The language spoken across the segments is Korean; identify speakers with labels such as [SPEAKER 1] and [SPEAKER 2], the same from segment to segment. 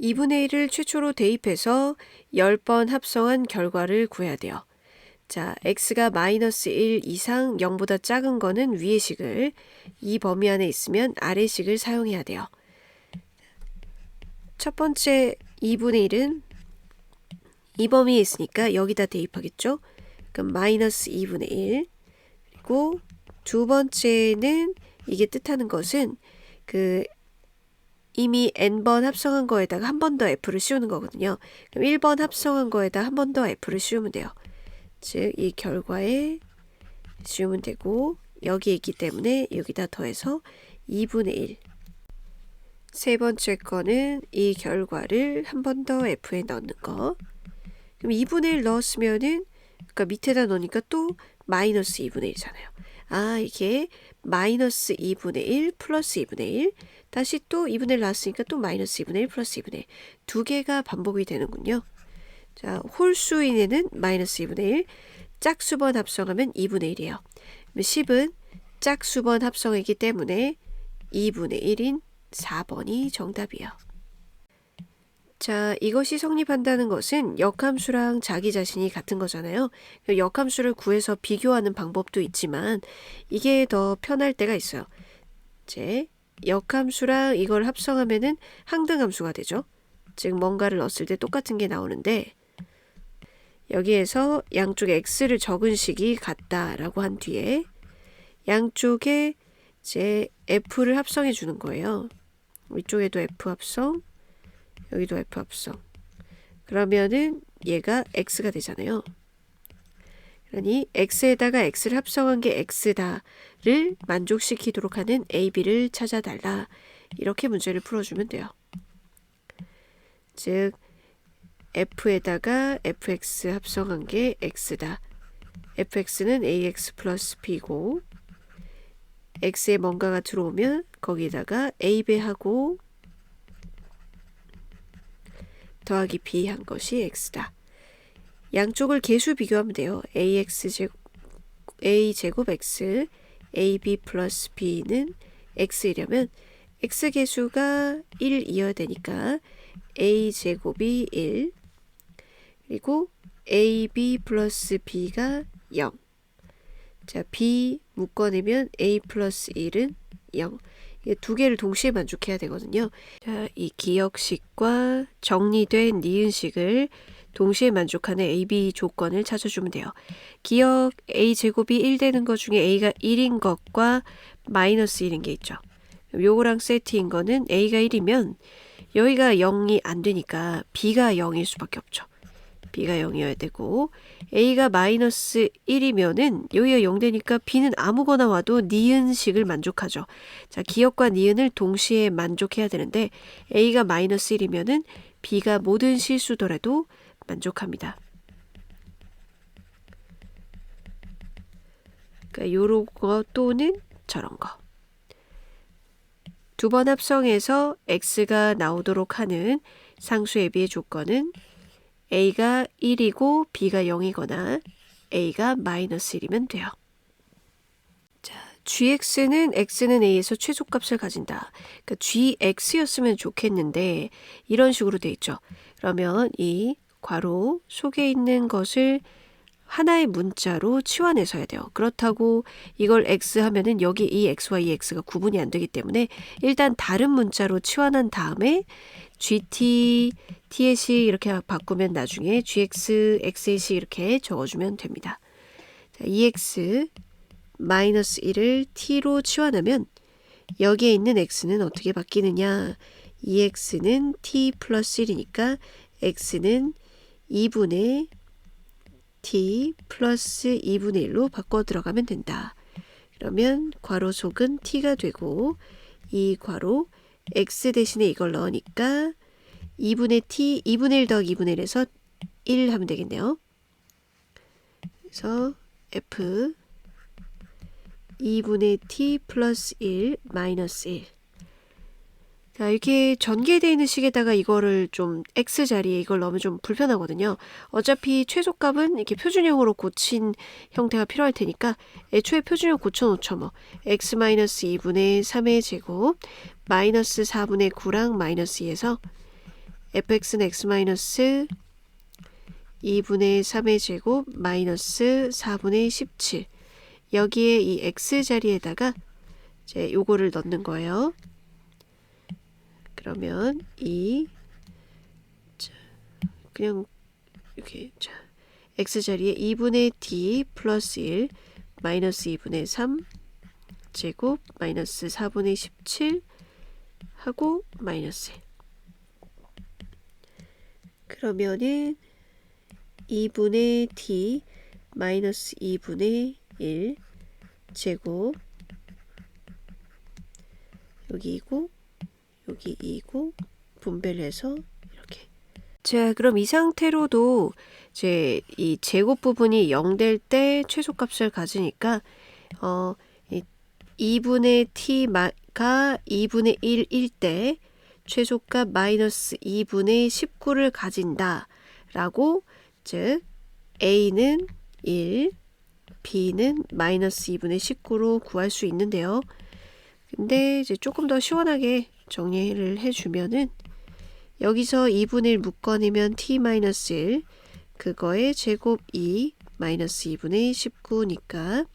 [SPEAKER 1] 2분의 1을 최초로 대입해서 10번 합성한 결과를 구해야 돼요. 자, x가 마이너스 1 이상 0보다 작은 거는 위의 식을, 이 범위 안에 있으면 아래 식을 사용해야 돼요. 첫 번째 2분의 1은 이 범위에 있으니까 여기다 대입하겠죠? 그럼 마이너스 2분의 1 그리고 두 번째는 이게 뜻하는 것은 그 이미 n번 합성한 거에다가 한 번 더 f를 씌우는 거거든요. 그럼 1번 합성한 거에다 한 번 더 f를 씌우면 돼요. 즉 이 결과에 씌우면 되고 여기에 있기 때문에 여기다 더해서 2분의 1. 세 번째 거는 이 결과를 한 번 더 f에 넣는 거. 그럼 2분의 1 넣었으면은 그러니까 밑에다 넣으니까 또 마이너스 2분의 1이잖아요. 아 이게 마이너스 2분의 1 플러스 2분의 1 다시 또 2분의 1 나왔으니까 또 마이너스 2분의 1 플러스 2분의 1. 두 개가 반복이 되는군요. 자, 홀수인에는 마이너스 2분의 1, 짝수번 합성하면 2분의 1이에요. 10은 짝수번 합성이기 때문에 2분의 1인 4번이 정답이에요. 자, 이것이 성립한다는 것은 역함수랑 자기 자신이 같은 거잖아요. 역함수를 구해서 비교하는 방법도 있지만 이게 더 편할 때가 있어요. 이제 역함수랑 이걸 합성하면은 항등함수가 되죠. 즉 뭔가를 넣었을 때 똑같은 게 나오는데 여기에서 양쪽에 x를 적은 식이 같다라고 한 뒤에 양쪽에 이제 f를 합성해 주는 거예요. 위쪽에도 f 합성, 여기도 f 합성. 그러면은 얘가 x가 되잖아요. 그러니 x에다가 x를 합성한 게 x다를 만족시키도록 하는 a, b를 찾아달라. 이렇게 문제를 풀어주면 돼요. 즉 f에다가 fx 합성한 게 x다. fx는 ax 플러스 b고 x에 뭔가가 들어오면 거기다가 a배하고 더하기 b 한 것이 x다. 양쪽을 계수 비교하면 돼요. ax 제곱 a 제곱 x ab 플러스 b는 x이려면 x 계수가 1이어야 되니까 a 제곱이 1 그리고 ab 플러스 b가 0 자, b 묶어내면 a 플러스 1은 0. 두 개를 동시에 만족해야 되거든요. 자, 이 기억식과 정리된 니은식을 동시에 만족하는 AB 조건을 찾아주면 돼요. 기억 A 제곱이 1 되는 것 중에 A가 1인 것과 마이너스 1인 게 있죠. 요거랑 세트인 거는 A가 1이면 여기가 0이 안 되니까 B가 0일 수밖에 없죠. B가 0이어야 되고 A가 마이너스 1이면은 여기가 0 되니까 B는 아무거나 와도 니은식을 만족하죠. 자, 기억과 니은을 동시에 만족해야 되는데 A가 마이너스 1이면은 B가 모든 실수더라도 만족합니다. 그러니까 요런 거 또는 저런 거. 두 번 합성해서 x가 나오도록 하는 상수의 비의 조건은 a가 1이고 b가 0이거나 a가 마이너스 1이면 돼요. 자, gx는 x는 a에서 최소값을 가진다. 그러니까 gx였으면 좋겠는데 이런 식으로 돼 있죠. 그러면 이 괄호 속에 있는 것을 하나의 문자로 치환해서 해야 돼요. 그렇다고 이걸 x 하면은 여기 이 x와 이 x가 구분이 안 되기 때문에 일단 다른 문자로 치환한 다음에 gt, t시 이렇게 바꾸면 나중에 gx, x시 이렇게 적어주면 됩니다. 자, ex 마이너스 1을 t로 치환하면 여기에 있는 x는 어떻게 바뀌느냐? ex는 t 플러스 1이니까 x는 2분의 t 플러스 2분의 1로 바꿔 들어가면 된다. 그러면 괄호 속은 t가 되고 이 괄호 x 대신에 이걸 넣으니까 2분의 t, 2분의 1 더하기 2분의 1에서 1 하면 되겠네요. 그래서 f 2분의 t 플러스 1 마이너스 1 자, 이렇게 전개되어 있는 식에다가 이거를 좀 x 자리에 이걸 넣으면 좀 불편하거든요. 어차피 최소값은 이렇게 표준형으로 고친 형태가 필요할 테니까 애초에 표준형 고쳐놓죠. 뭐 x-2분의 3의 제곱 마이너스 4분의 9랑 마이너스 2에서 fx는 x 마이너스 2분의 3의 제곱 마이너스 4분의 17 여기에 이 x 자리에다가 이제 요거를 넣는 거예요. 그러면 이 자, 그냥 이렇게 자 x 자리에 2분의 d 플러스 1 마이너스 2분의 3 제곱 마이너스 4분의 17 하고 마이너스 1 그러면은 2분의 d 마이너스 2분의 1 제곱 여기 2고 여기 2고 분배를 해서 이렇게. 자 그럼 이 상태로도 이제 이 제곱 부분이 0 될 때 최소값을 가지니까 어, 이 2분의 t가 2분의 1일 때 최소값 마이너스 2분의 19를 가진다 라고 즉 a는 1 b는 마이너스 2분의 19로 구할 수 있는데요. 근데 이제 조금 더 시원하게 정리를 해주면은 여기서 2분의 1 묶어내면 t-1 그거의 제곱 2 마이너스 2분의 19니까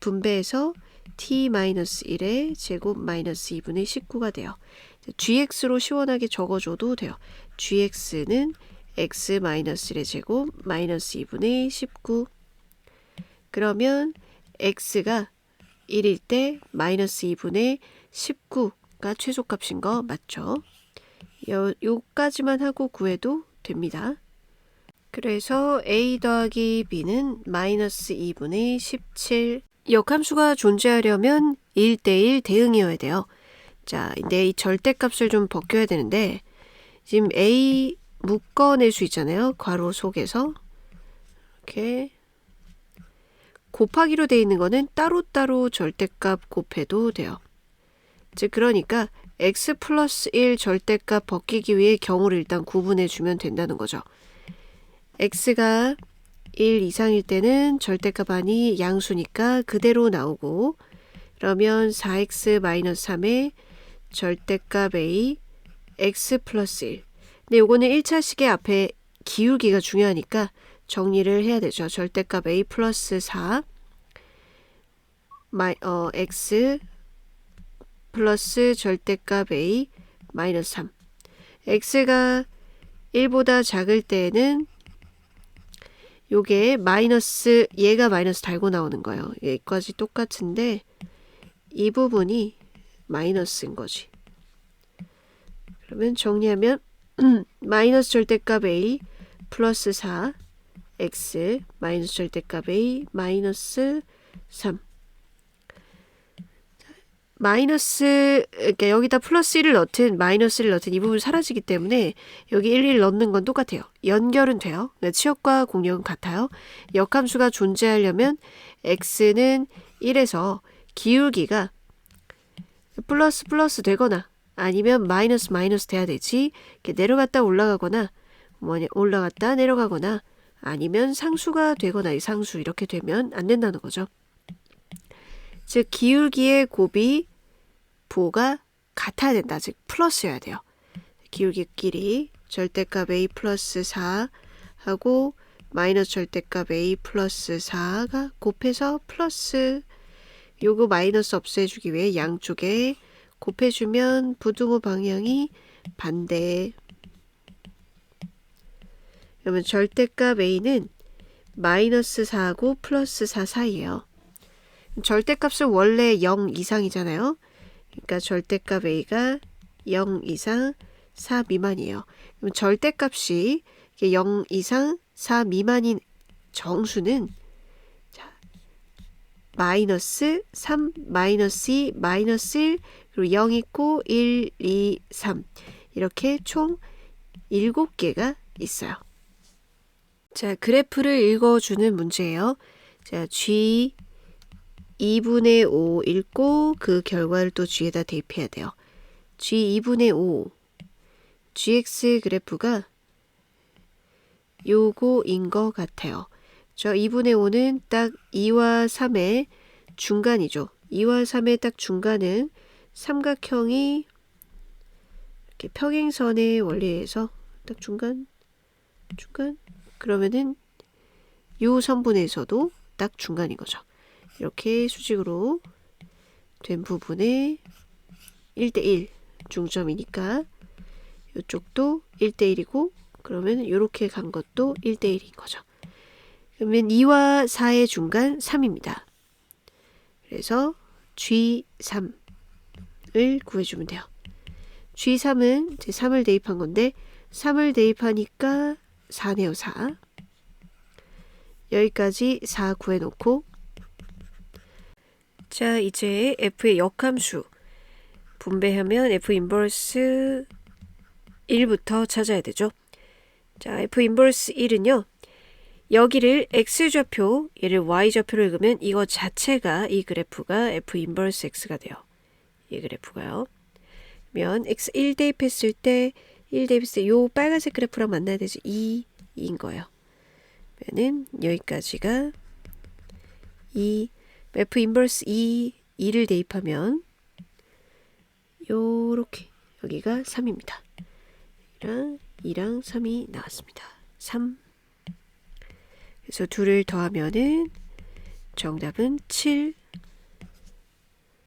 [SPEAKER 1] 분배해서 t-1의 제곱 마이너스 2분의 19가 돼요. gx로 시원하게 적어줘도 돼요. gx는 x 마이너스 1의 제곱 마이너스 2분의 19 그러면 x가 1일 때 마이너스 2분의 19 가 최소값인 거 맞죠? 요, 요까지만 하고 구해도 됩니다. 그래서 a 더하기 b는 마이너스 2분의 17 역함수가 존재하려면 1대1 대응이어야 돼요. 자, 근데 이 절대값을 좀 벗겨야 되는데 지금 a 묶어낼 수 있잖아요. 괄호 속에서 이렇게 곱하기로 돼 있는 거는 따로따로 절대값 곱해도 돼요. 즉 그러니까 x 플러스 1 절대값 벗기기 위해 경우를 일단 구분해 주면 된다는 거죠. x가 1 이상일 때는 절대값 아니 양수니까 그대로 나오고 그러면 4x 마이너스 3의 절대값 a x 플러스 1 근데 요거는 1차식의 앞에 기울기가 중요하니까 정리를 해야 되죠. 절대값 a 플러스 4 마이, 어, x 플러스 절대값 a 마이너스 3 x가 1보다 작을 때는 요게 마이너스 얘가 마이너스 달고 나오는 거예요. 여기까지 똑같은데 이 부분이 마이너스인 거지. 그러면 정리하면 마이너스 절대값 a 플러스 4 x 마이너스 절대값 a 마이너스 3 마이너스 그러니까 여기다 플러스 1을 넣든 마이너스를 넣든 이 부분 사라지기 때문에 여기 1, 1 넣는 건 똑같아요. 연결은 돼요. 그러니까 치역과 공역은 같아요. 역함수가 존재하려면 x는 1에서 기울기가 플러스 플러스 되거나 아니면 마이너스 마이너스 돼야 되지. 이렇게 내려갔다 올라가거나 뭐냐 올라갔다 내려가거나 아니면 상수가 되거나 이 상수 이렇게 되면 안 된다는 거죠. 즉 기울기의 곱이 부호가 같아야 된다. 즉 플러스여야 돼요. 기울기끼리 절대값 a 플러스 4 하고 마이너스 절대값 a 플러스 4가 곱해서 플러스 요거 마이너스 없애주기 위해 양쪽에 곱해주면 부등호 방향이 반대 그러면 절대값 a는 마이너스 4하고 플러스 4 사이에요. 절대값은 원래 0 이상이잖아요. 그러니까 절대값 a가 0 이상 4 미만이에요. 그럼 절대값이 0 이상 4 미만인 정수는 자, 마이너스 3, 마이너스 2, 마이너스 1, 그리고 0 있고 1, 2, 3 이렇게 총 7개가 있어요. 자, 그래프를 읽어주는 문제예요. 자, G 2분의 5 읽고 그 결과를 또 G에다 대입해야 돼요. G 2분의 5 GX 그래프가 요거인 것 같아요. 저 2분의 5는 딱 2와 3의 중간이죠. 2와 3의 딱 중간은 삼각형이 이렇게 평행선의 원리에서 딱 중간 중간 그러면은 요 선분에서도 딱 중간인 거죠. 이렇게 수직으로 된 부분에 1대1 중점이니까 이쪽도 1대1이고 그러면 이렇게 간 것도 1대1인 거죠. 그러면 2와 4의 중간 3입니다. 그래서 G3을 구해주면 돼요. G3은 이제 3을 대입한 건데 3을 대입하니까 4네요 4 여기까지 4 구해놓고 자 이제 F의 역함수 분배하면 F 인버스 1부터 찾아야 되죠. 자 F 인버스 1은요. 여기를 x좌표, 얘를 y좌표로 읽으면 이거 자체가 이 그래프가 f 인버스 x가 돼요. 이 그래프가요. 그러면 x 1 대입했을 때 1 대입했을 때 요 빨간색 그래프랑 만나야 되지 2, 2인 거예요. 그러면은 여기까지가 2 f 인버스 2, 2를 대입하면 요렇게 여기가 3입니다. 2랑 2랑 3이 나왔습니다. 3 그래서 둘을 더하면은 정답은 7